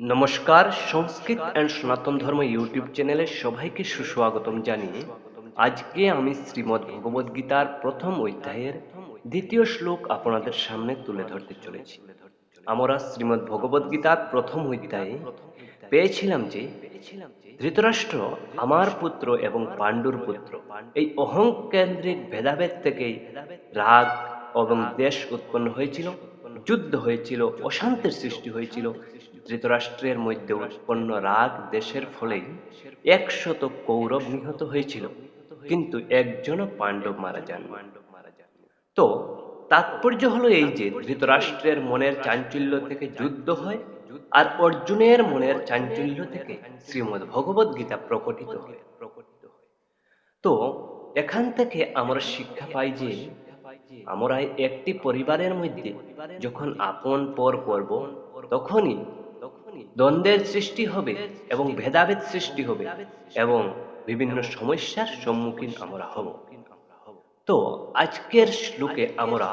নমস্কার, সংস্কৃত অ্যান্ড সনাতন ধর্ম ইউটিউব চ্যানেলে সবাইকে সুস্বাগতম জানিয়ে আজকে আমি শ্রীমদ্ ভগবদ গীতার প্রথম অধ্যায়ের দ্বিতীয় শ্লোক আপনাদের সামনে তুলে ধরতে চলেছি। আমরা শ্রীমদ্ ভগবদ গীতার প্রথম অধ্যায়ে পেয়েছিলাম যে ধৃতরাষ্ট্র আমার পুত্র এবং পাণ্ডুর পুত্র, এই অহংকেন্দ্রিক ভেদাভেদ থেকেই রাগ এবং দেশ উৎপন্ন হয়েছিল, যুদ্ধ হয়েছিল, অশান্তির সৃষ্টি হয়েছিল ধৃতরাষ্ট্রের মধ্যে উৎপন্ন রাগ দেশের ফলেই একশত কৌরব নিহত হয়েছিল। কিন্তু একজনও পাণ্ডব মারা যান তো তাৎপর্য হলো এই যে, ধৃতরাষ্ট্রের মনের চাঞ্চল্য থেকে যুদ্ধ হয় আর অর্জুনের মনের চাঞ্চল্য থেকে শ্রীমদ ভগবদ গীতা প্রকটিত হয়। প্রকটিত হয় তো এখান থেকে আমরা শিক্ষা পাই যে আমরা একটি পরিবারের মধ্যে যখন আপন পর করব, তখনই দ্বন্দ্বের সৃষ্টি হবে এবং ভেদাভেদ সৃষ্টি হবে এবং বিভিন্ন সমস্যার সম্মুখীন আমরা হব। তো আজকের শ্লোকে আমরা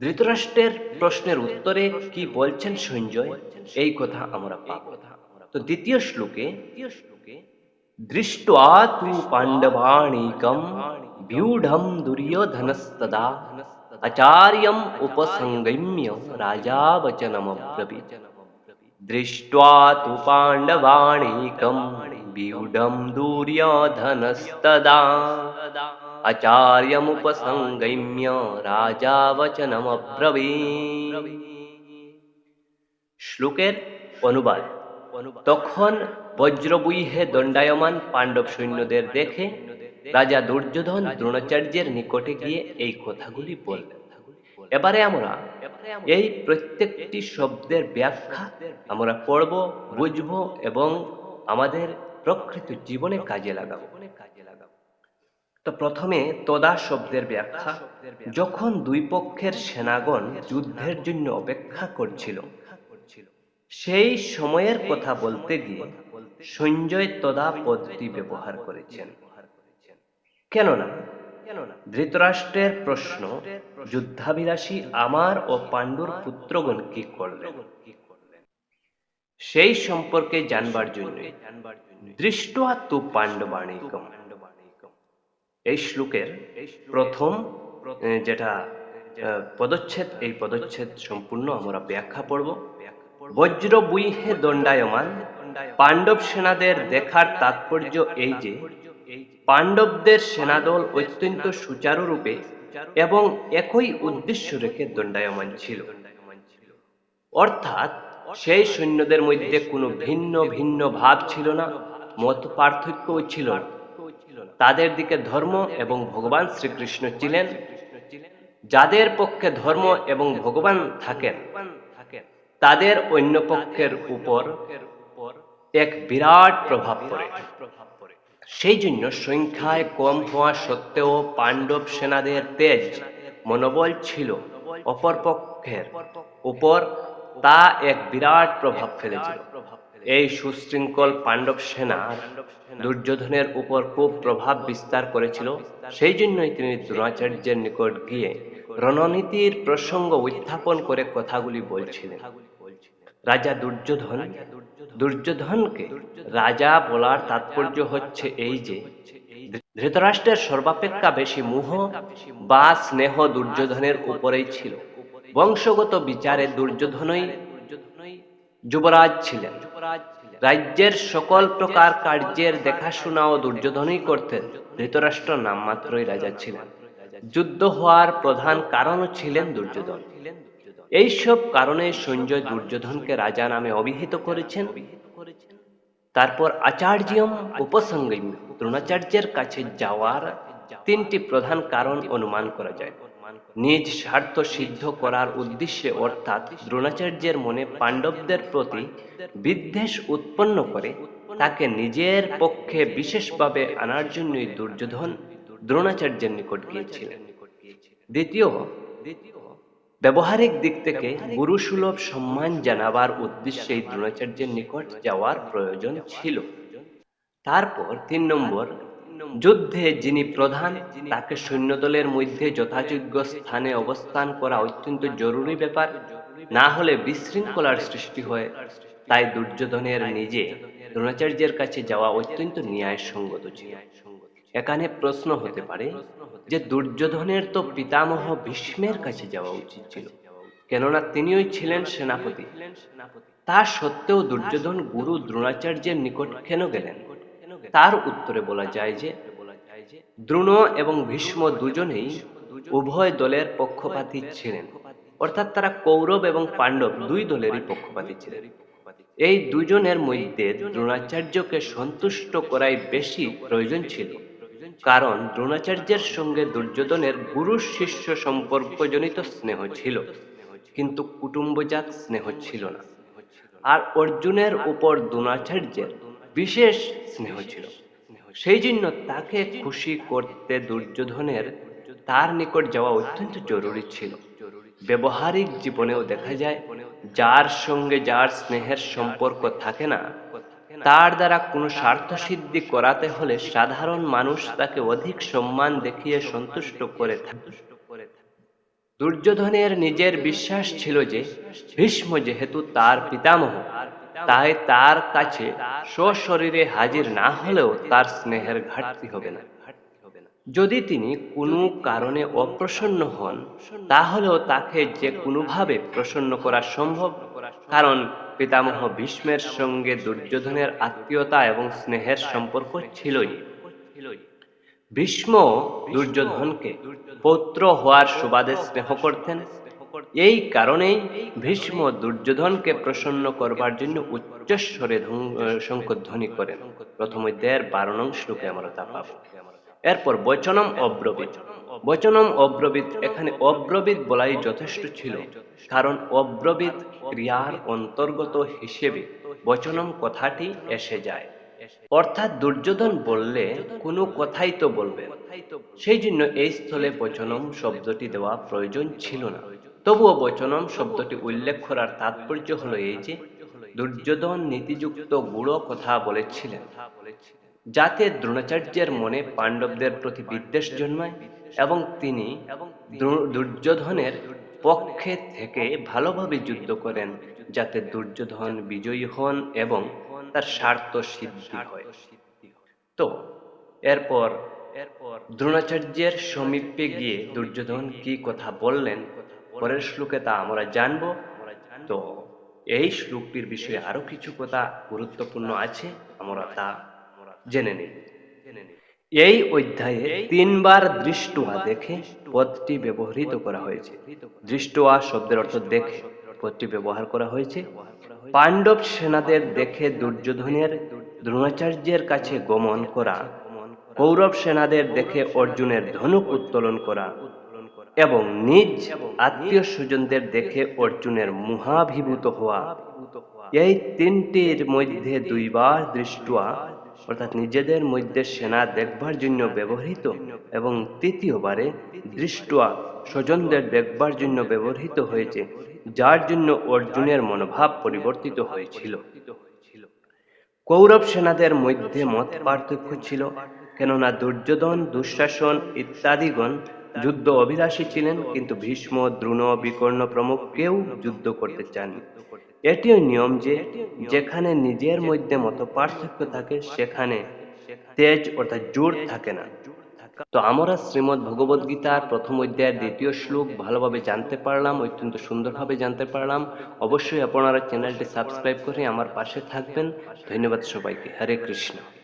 ধৃতরাষ্ট্রের প্রশ্নের উত্তরে কি বলছেন সঞ্জয়? এই কথা আমরা তো দ্বিতীয় শ্লোকে দৃষ্টা তু পাণ্ডবাণীকম व्यूढम दुर्योधनस्तदा आचार्यम उपसंगम्य राजा वचनम दृष्ट्वा तु पाण्डवाणीकं व्यूढं दुर्योधनस्तदा आचार्यमुपसङ्गम्य राजा वचनमब्रवीत् শ্লোকের অনুবাদ তখন বজ্রবুইহে দণ্ডায়মান পাণ্ডব সৈন্যদের দেখে রাজা দুর্যোধন দ্রোণাচার্যের নিকটে গিয়ে এই কথাগুলি বললেন এবারে আমরা এই প্রত্যেকটি শব্দের ব্যাখ্যা আমরা পড়ব, বুঝব এবং আমাদের প্রকৃত জীবনে কাজে লাগাবো। তো প্রথমে তদা শব্দের ব্যাখ্যা। যখন দুই পক্ষের সেনাগণ যুদ্ধের জন্য অপেক্ষা করছিল, সেই সময়ের কথা বলতে গিয়ে সঞ্জয় তদা পদটি ব্যবহার করেছেন। কেননা ধৃতরাষ্ট্রের প্রশ্ন যুদ্ধাভিলাষী আমার ও পাণ্ডুর পুত্রগণ কি করলেন? সেই সম্পর্কে জানবার জন্য দৃষ্ট তু পাণ্ডবাণিকম। এই শ্লোকের প্রথম যেটা পদচ্ছেদ এই পদচ্ছেদ সম্পূর্ণ আমরা ব্যাখ্যা পড়ব। বজ্র বুইহে দণ্ডায়মান পাণ্ডব সেনাদের দেখার তাৎপর্য এই যে, পাণ্ডবদের সেনাদল অত্যন্ত সুচারুরূপে এবং একই উদ্দেশ্য রেখে দণ্ডায়মান ছিল। অর্থাৎ সেই সৈন্যদের মধ্যে কোনো ভিন্ন ভিন্ন ভাব ছিল না, মত পার্থক্যও ছিল না। তাদের দিকে ধর্ম এবং ভগবান শ্রীকৃষ্ণ ছিলেন। যাদের পক্ষে ধর্ম এবং ভগবান থাকেন, তাদের অন্য পক্ষের উপর এক বিরাট প্রভাব পড়ে। সেই জন্য সংখ্যায় কম হওয়া সত্ত্বেও পাণ্ডব সেনাদের তেজ মনোবল ছিল অপর পক্ষের উপর, তা এক বিরাট প্রভাব ফেলেছিল। এই সুশৃঙ্খল পাণ্ডব সেনা দুর্যোধনের উপর খুব প্রভাব বিস্তার করেছিল। সেই জন্যই তিনি দ্রোণাচার্যের নিকট গিয়ে রণনীতির প্রসঙ্গ উত্থাপন করে কথাগুলি বলছিলেন। রাজা দুর্যোধন দুর্যোধনকে রাজা বলার তাৎপর্য হচ্ছে এই যে, ধৃতরাষ্ট্রের সর্বাপেক্ষা বেশি মোহ বা স্নেহ দুর্যোধনের উপরেই ছিল। বংশগত বিচারে দুর্যোধনই যুবরাজ ছিলেন। রাজ্যের সকল প্রকার কার্যের দেখাশোনাও দুর্যোধনই করতেন। ধৃতরাষ্ট্র নামমাত্রই রাজা ছিলেন। যুদ্ধ হওয়ার প্রধান কারণও ছিলেন দুর্যোধন। এইসব কারণে সঞ্জয় দুর্যোধনকে রাজা নামে অভিহিত করেছেন। তারপর আচার্যম উপসঙ্গম দ্রোণাচার্যের কাছে যাওয়ার তিনটি প্রধান কারণ অনুমান করা যায়। নিজ স্বার্থ সিদ্ধ করার উদ্দেশ্যে অর্থাৎ দ্রোণাচার্যের মনে পাণ্ডবদের প্রতি বিদ্বেষ উৎপন্ন করে তাকে নিজের পক্ষে বিশেষভাবে আনার জন্যই দুর্যোধন দ্রোণাচার্যের নিকট গিয়েছিলেন। দ্বিতীয় ব্যবহারিক দিক থেকে গুরুসুলভ সম্মান জানাবার উদ্দেশ্যে দ্রোণাচার্যের নিকট যাওয়ার প্রয়োজন ছিল। তারপর তিন নম্বর যুদ্ধে যিনি প্রধান তাকে সৈন্যদলের মধ্যে যথাযোগ্য স্থানে অবস্থান করা অত্যন্ত জরুরি ব্যাপার। না হলে বিশৃঙ্খলার সৃষ্টি হয়। তাই দুর্যোধনের নিজে দ্রোণাচার্যের কাছে যাওয়া অত্যন্ত ন্যায়সঙ্গত ছিল। এখানে প্রশ্ন হতে পারে যে দুর্যোধনের তো পিতামহ ভীষ্মের কাছে যাওয়া উচিত ছিল। কেননা তিনিই ছিলেন সেনাপতি। তা সত্ত্বেও দুর্যোধন গুরু দ্রোণাচার্যের নিকট কেন গেলেন? তার উত্তরে বলা যায় যে, দ্রোণ এবং ভীষ্ম দুজনেই উভয় দলের পক্ষপাতী ছিলেন। অর্থাৎ তারা কৌরব এবং পাণ্ডব দুই দলেরই পক্ষপাতী ছিলেন। এই দুজনের মধ্যে দ্রোণাচার্যকে সন্তুষ্ট করাই বেশি প্রয়োজন ছিল। কারণ দ্রোণাচার্যের সঙ্গে দুর্যোধনের গুরু শিষ্য সম্পর্কজনিত স্নেহ ছিল, কিন্তু কুটুম্বজাত স্নেহ ছিল না। আর অর্জুনের উপর দ্রোণাচার্যের বিশেষ স্নেহ ছিল। সেই জন্য তাকে খুশি করতে দুর্যোধনের তার নিকট যাওয়া অত্যন্ত জরুরি ছিল। ব্যবহারিক জীবনেও দেখা যায়, যার সঙ্গে যার স্নেহের সম্পর্ক থাকে না তার দ্বারা কোনো স্বার্থ সিদ্ধি করাতে হলে সাধারণ মানুষ তাকে অধিক সম্মান দেখিয়ে সন্তুষ্ট করে থাকে। দুর্যোধনের নিজের বিশ্বাস ছিল যে, ভীষ্ম যেহেতু তার পিতামহ, তাই তার কাছে সশরীরে হাজির না হলেও তার স্নেহের ঘাটতি হবে না। যদি তিনি কোনো কারণে অপ্রসন্ন হন, তাহলেও তাকে যে কোনোভাবে প্রসন্ন করা সম্ভব, কারণ পিতামহ ভীষ্মের সঙ্গে দুর্যোধনের আত্মীয়তা এবং স্নেহের সম্পর্ক ছিলই। ভীষ্ম দুর্যোধনকে পৌত্র হওয়ার সুবাদে স্নেহ করতেন। এই কারণেই ভীষ্ম দুর্যোধনকে প্রসন্ন করবার জন্য উচ্চস্বরে শঙ্খধ্বনি করেন। প্রথম অধ্যায়ের বারো নং শ্লোকে আমরা তা পাব। এরপর বচনম অব্রবীত। বচনম অব্রবীত, এখানে অব্রবীত বলাই যথেষ্ট ছিল। কারণ অব্রবীত ক্রিয়ার অন্তর্গত হিসেবে বচনম কথাটি এসে যায়। অর্থাৎ দুর্যোধন বললে কোনো কথাই তো বলবে সেই জন্য এই স্থলে বচনম শব্দটি দেওয়া প্রয়োজন ছিল না। তবুও বচনম শব্দটি উল্লেখ করার তাৎপর্য হলো এই যে, দুর্যোধন নীতিযুক্ত গুড়ো কথা বলেছিলেন। যাতে দ্রোণাচার্যের মনে পাণ্ডবদের প্রতি বিদ্বেষ জন্মায় এবং তিনি দ্রো- দুর্যোধনের পক্ষে থেকে ভালোভাবে যুদ্ধ করেন যাতে দুর্যোধন বিজয়ী হন এবং তার স্বার্থ সিদ্ধি হয়। তো, এরপর এরপর দ্রোণাচার্যের সমীপে গিয়ে দুর্যোধন কি কথা বললেন পরের শ্লোকে তা আমরা জানব। তো, এই শ্লোকটির বিষয়ে আরও কিছু কথা গুরুত্বপূর্ণ আছে, আমরা তা জেনে নিই এই অধ্যায়ে তিনবার দৃষ্টুয়া দেখে পদটি ব্যবহৃত করা হয়েছে। দৃষ্টুয়া শব্দের অর্থ দেখে, পদটি ব্যবহার করা হয়েছে। পাণ্ডব সেনাদের দেখে দুর্যোধনের, দ্রোণাচার্যের কাছে গমন করা, কৌরব সেনাদের দেখে অর্জুনের ধনুক উত্তোলন করা এবং নিজ আত্মীয় স্বজনদের দেখে অর্জুনের মুহাভিভূত হওয়া। এই তিনটির মধ্যে দুইবার দৃষ্টুয়া অর্থাৎ নিজেদের মধ্যে সেনা দেখবার জন্য ব্যবহৃত এবং তৃতীয়বারে দৃষ্টুয়া স্বজনদের দেখবার জন্য ব্যবহৃত হয়েছে, যার জন্য অর্জুনের মনোভাব পরিবর্তিত হয়েছিল। কৌরব সেনাদের মধ্যে মত পার্থক্য ছিল, কেননা দুর্যোধন, দুঃশাসন ইত্যাদিগণ যুদ্ধ অভিলাষী ছিলেন, কিন্তু ভীষ্ম, দ্রোণ, বিকর্ণ প্রমুখ কেউ যুদ্ধ করতে চাননি। এটিও নিয়ম যে যেখানে নিজের মধ্যে মত পার্থক্য থাকে, সেখানে তেজ অর্থাৎ জোর থাকে না। তো আমরা শ্রীমদ ভগবদ গীতার প্রথম অধ্যায়ের দ্বিতীয় শ্লোক ভালোভাবে জানতে পারলাম, অত্যন্ত সুন্দরভাবে জানতে পারলাম। অবশ্যই আপনারা চ্যানেলটি সাবস্ক্রাইব করে আমার পাশে থাকবেন। ধন্যবাদ সবাইকে। হরে কৃষ্ণ।